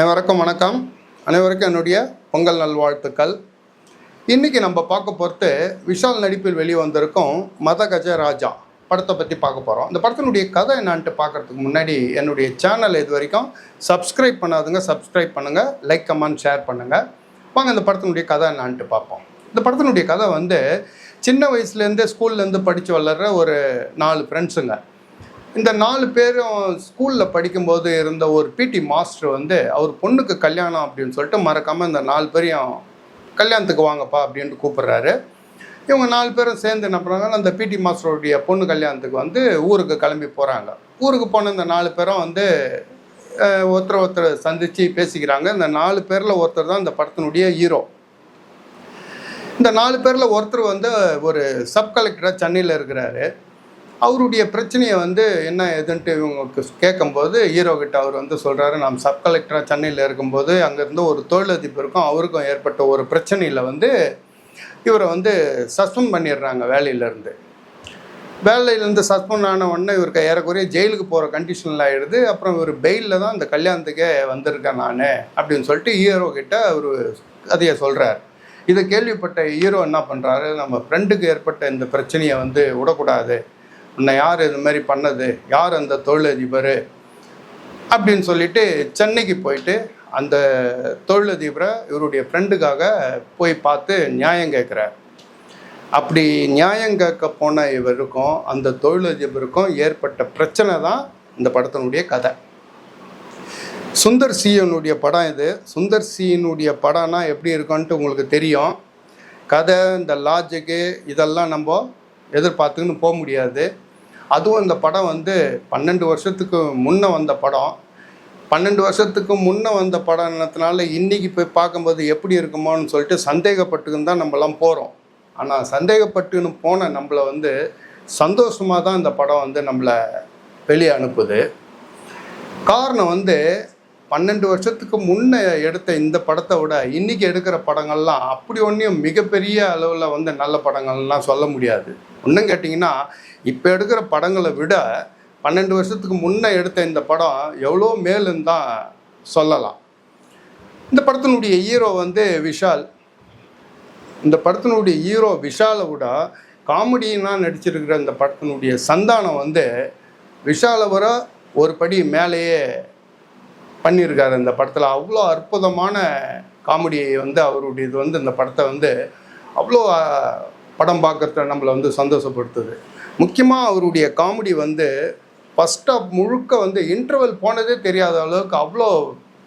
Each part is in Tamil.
அனைவருக்கும் வணக்கம். அனைவருக்கும் என்னுடைய பொங்கல் நல்வாழ்த்துக்கள். இன்றைக்கி நம்ம பார்க்க பொறுத்து விஷால் நடிப்பில் வெளிவந்திருக்கும் மத கஜ ராஜா படத்தை பற்றி பார்க்க போகிறோம் இந்த படத்தினுடைய கதை என்னான்ட்டு பார்க்கறதுக்கு முன்னாடி என்னுடைய சேனல் இது வரைக்கும் சப்ஸ்கிரைப் பண்ணாதுங்க சப்ஸ்கிரைப் பண்ணுங்கள் லைக் கமெண்ட் ஷேர் பண்ணுங்கள் வாங்க இந்த படத்தினுடைய கதை என்னான்ட்டு பார்ப்போம். இந்த படத்தினுடைய கதை வந்து சின்ன வயசுலேருந்தே ஸ்கூல்லேருந்து படித்து வளர்கிற ஒரு நாலு ஃப்ரெண்ட்ஸுங்க இந்த நாலு பேரும் ஸ்கூலில் படிக்கும்போது இருந்த ஒரு பிடி மாஸ்டர் வந்து அவர் பொண்ணுக்கு கல்யாணம் அப்படின்னு சொல்லிட்டு மறக்காமல் இந்த நாலு பேரையும் கல்யாணத்துக்கு வாங்கப்பா அப்படின்ட்டு கூப்பிட்றாரு. இவங்க நாலு பேரும் சேர்ந்து என்ன பண்ணுறாங்க அந்த பிடி மாஸ்டருடைய பொண்ணு கல்யாணத்துக்கு வந்து ஊருக்கு கிளம்பி போகிறாங்க ஊருக்கு போன இந்த நாலு பேரும் வந்து ஒருத்தர் ஒருத்தர் சந்தித்து பேசிக்கிறாங்க. இந்த நாலு பேரில் ஒருத்தர் தான் இந்த படத்தினுடைய ஹீரோ இந்த நாலு பேரில் ஒருத்தர் வந்து ஒரு சப் கலெக்டராக சென்னையில் இருக்கிறாரு. அவருடைய பிரச்சனையை வந்து என்ன எதுன்ட்டு இவங்களுக்கு கேட்கும்போது ஹீரோகிட்ட அவர் வந்து சொல்கிறாரு நாம் சப் கலெக்டராக சென்னையில் இருக்கும்போது அங்கேருந்து ஒரு தொழிலதிபருக்கும் அவருக்கும் ஏற்பட்ட ஒரு பிரச்சனையில் வந்து இவரை வந்து சஸ்பெண்ட் பண்ணிடுறாங்க வேலையிலேருந்து வேலையிலேருந்து சஸ்பெண்ட் ஆன உடனே இவருக்கு ஏறக்குறைய ஜெயிலுக்கு போகிற கண்டிஷனில் ஆகிடுது அப்புறம் இவர் பெயிலில் தான் இந்த கல்யாணத்துக்கே வந்திருக்கேன் நான் அப்படின்னு சொல்லிட்டு ஹீரோ கிட்ட அவர் அதையை சொல்கிறார் இதை கேள்விப்பட்ட ஹீரோ என்ன பண்ணுறாரு நம்ம ஃப்ரெண்டுக்கு ஏற்பட்ட இந்த பிரச்சனையை வந்து விடக்கூடாது. உன்னை யார் இது மாதிரி பண்ணது? யார் அந்த தொழிலதிபர்? அப்படின்னு சொல்லிட்டு சென்னைக்கு போயிட்டு அந்த தொழிலதிபரை இவருடைய ஃப்ரெண்டுக்காக போய் பார்த்து நியாயம் கேட்குறார். அப்படி நியாயம் கேட்க போன இவருக்கும் அந்த தொழிலதிபருக்கும் ஏற்பட்ட பிரச்சனை தான் இந்த படத்தினுடைய கதை. சுந்தர் சியனுடைய படம் இது. சுந்தர் சியனுடைய படம்னா எப்படி இருக்கும்ன்ட்டு உங்களுக்கு தெரியும். கதை இந்த லாஜிக்கு இதெல்லாம் நம்ம எதிர்பார்த்துக்கின்னு போக முடியாது. அதுவும் இந்த படம் வந்து பன்னெண்டு வருஷத்துக்கு முன்னே வந்த படம். பன்னெண்டு வருஷத்துக்கு முன்னே வந்த படம்னதுனால இன்றைக்கி போய் பார்க்கும்போது எப்படி இருக்குமோன்னு சொல்லிட்டு சந்தேகப்பட்டுக்குன்னு தான் நம்மலாம் போகிறோம் ஆனால் சந்தேகப்பட்டுன்னு போன நம்மளை வந்து சந்தோஷமாக தான் இந்த படம் வந்து நம்மளை வெளியே அனுப்புது. காரணம் வந்து பன்னெண்டு வருஷத்துக்கு முன்னே எடுத்த இந்த படத்தை விட இன்றைக்கி எடுக்கிற படங்கள்லாம் அப்படி ஒன்றையும் மிகப்பெரிய அளவில் வந்து நல்ல படங்கள்லாம் சொல்ல முடியாது. இன்னும் கேட்டிங்கன்னா இப்போ எடுக்கிற படங்களை விட பன்னெண்டு வருஷத்துக்கு முன்னே எடுத்த இந்த படம் எவ்வளோ மேலுன்னு தான் சொல்லலாம். இந்த படத்தினுடைய ஹீரோ வந்து விஷால். இந்த படத்தினுடைய ஹீரோ விஷாலை விட காமெடியெலாம் நடிச்சிருக்கிற இந்த படத்தினுடைய சந்தானம் வந்து விஷாலை வர ஒரு படி மேலேயே பண்ணியிருக்காரு. இந்த படத்தில் அவ்வளோ அற்புதமான காமெடியை வந்து அவருடைய இது வந்து இந்த படத்தை வந்து அவ்வளோ படம் பார்க்குறத நம்மளை வந்து சந்தோஷப்படுத்துது. முக்கியமாக அவருடைய காமெடி வந்து ஃபஸ்ட் ஆஃப் முழுக்க வந்து இன்டர்வல் போனதே தெரியாத அளவுக்கு அவ்வளோ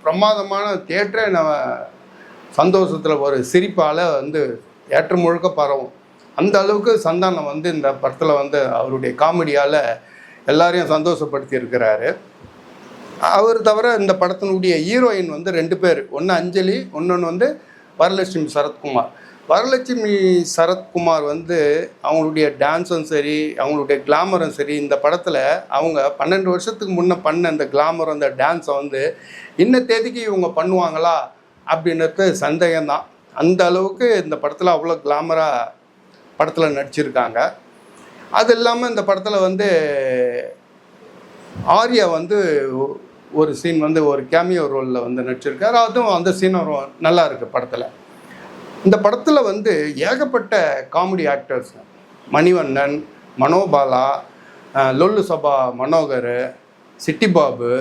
பிரமாதமான தேட்டரே நம்ம சந்தோஷத்தில் ஒரு சிரிப்பால் வந்து ஏற்ற முழுக்க பரவும். அந்த அளவுக்கு சந்தானம் வந்து இந்த படத்தில் வந்து அவருடைய காமெடியால் எல்லாரையும் சந்தோஷப்படுத்தி இருக்கிறாரு அவர் தவிர இந்த படத்தினுடைய ஹீரோயின் வந்து ரெண்டு பேர். ஒன்று அஞ்சலி இன்னொன்று வந்து வரலட்சுமி சரத்குமார். வரலட்சுமி சரத்குமார் வந்து அவங்களுடைய டான்ஸும் சரி அவங்களுடைய கிளாமரும் சரி இந்த படத்தில் அவங்க பன்னெண்டு வருஷத்துக்கு முன்னே பண்ண அந்த கிளாமர் அந்த டான்ஸை வந்து இன்ன தேதிக்கு இவங்க பண்ணுவாங்களா அப்படின்றது சந்தேகம்தான். அந்த அளவுக்கு இந்த படத்தில் அவ்வளோ கிளாமராக படத்தில் நடிச்சிருக்காங்க. அது இல்லாமல் இந்த படத்தில் வந்து ஆர்யா வந்து ஒரு சீன் வந்து ஒரு கேமியோ ரோலில் வந்து நடிச்சிருக்காரு. அதுவும் அந்த சீனும் நல்லா இருக்கு படத்தில். இந்த படத்தில் வந்து ஏகப்பட்ட காமெடி ஆக்டர்ஸ் மணிவண்ணன் மனோபாலா லொல்லு சபா மனோகர் சிட்டி பாபு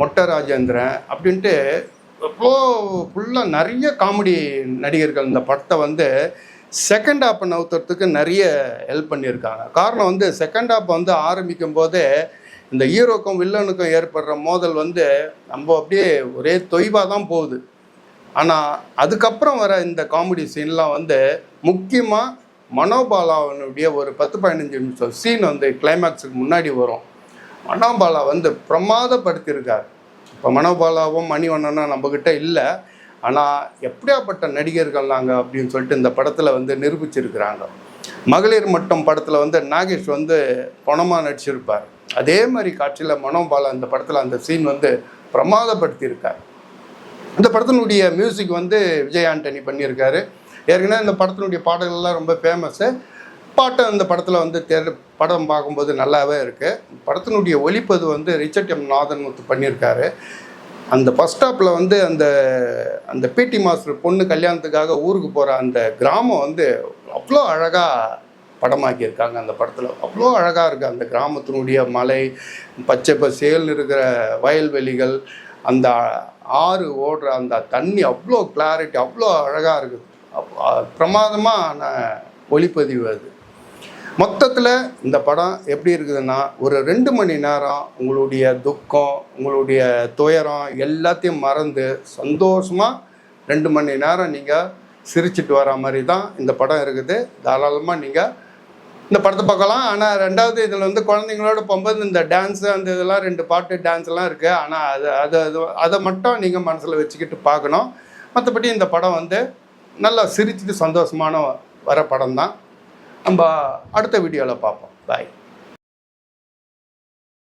மொட்டை ராஜேந்திரன் அப்படின்ட்டு எவ்வளோ ஃபுல்லாக நிறைய காமெடி நடிகர்கள் இந்த படத்தை வந்து செகண்ட் ஹாப்பை நவுத்துறதுக்கு நிறைய ஹெல்ப் பண்ணியிருக்காங்க. காரணம் வந்து செகண்ட் ஹாப் வந்து ஆரம்பிக்கும் போதே இந்த ஹீரோக்கும் வில்லனுக்கும் ஏற்படுற மோதல் வந்து நம்ம அப்படியே ஒரே தொய்வாக தான் போகுது. ஆனால் அதுக்கப்புறம் வர இந்த காமெடி சீன்லாம் வந்து முக்கியமாக மனோபாலாவனுடைய ஒரு பத்து பதினஞ்சு நிமிஷம் சீன் வந்து கிளைமேக்ஸுக்கு முன்னாடி வரும். மனோபாலா வந்து பிரமாதப்படுத்தியிருக்கார். இப்போ மனோபாலாவும் மணிவண்ணனும் நம்மக்கிட்ட இல்லை. ஆனால் எப்படியாப்பட்ட நடிகர்கள் நாங்கள் அப்படின்னு சொல்லிட்டு இந்த படத்தில் வந்து நிரூபிச்சிருக்கிறாங்க. மகளிர் மட்டும் படத்தில் வந்து நாகேஷ் வந்து பணமாக நடிச்சிருப்பார். அதே மாதிரி காட்சியில் மனோபாலா அந்த படத்தில் அந்த சீன் வந்து பிரமாதப்படுத்தியிருக்கார். இந்த படத்தினுடைய மியூசிக் வந்து விஜய் ஆண்டனி பண்ணியிருக்காரு. ஏற்கனவே இந்த படத்தினுடைய பாடல்கள்லாம் ரொம்ப ஃபேமஸ்ஸு பாட்டு அந்த படத்தில் வந்து தேர் படம் பார்க்கும்போது நல்லாவே இருக்குது படத்தினுடைய ஒலிப்பது வந்து ரிச்சர்ட் எம். நாதன் முத்து பண்ணியிருக்காரு. அந்த பஸ் ஸ்டாப்பில் வந்து அந்த அந்த பிடி மாஸ்டர் பொண்ணு கல்யாணத்துக்காக ஊருக்கு போகிற அந்த கிராமம் வந்து அவ்வளோ அழகாக படமாக்கியிருக்காங்க அந்த படத்தில். அவ்வளோ அழகாக இருக்குது அந்த கிராமத்தினுடைய மலை பச்சை பசேல்னு இருக்கிற வயல்வெளிகள் அந்த ஆறு ஓடுற அந்த தண்ணி அவ்வளோ கிளாரிட்டி அவ்வளோ அழகாக இருக்குது பிரமாதமான ஒளிப்பதிவு அது. மொத்தத்தில் இந்த படம் எப்படி இருக்குதுன்னா ஒரு ரெண்டு மணி நேரம் உங்களுடைய துக்கம் உங்களுடைய துயரம் எல்லாத்தையும் மறந்து சந்தோஷமாக ரெண்டு மணி நேரம் நீங்கள் சிரிச்சிட்டு வர மாதிரி தான் இந்த படம் இருக்குது. தாராளமாக நீங்கள் இந்த படத்தை பார்க்கலாம். ஆனால் ரெண்டாவது இதில் வந்து குழந்தைங்களோட போகும்போது இந்த டான்ஸு அந்த இதெல்லாம் ரெண்டு பாட்டு டான்ஸ்லாம் இருக்குது ஆனால் அது அது அது அதை மட்டும் நீங்கள் மனசில் வச்சுக்கிட்டு பார்க்கணும். மற்றபடி இந்த படம் வந்து நல்லா சிரிச்சுட்டு சந்தோஷமான வர படம் தான் நம்ம அடுத்த வீடியோவில் பார்ப்போம். பாய்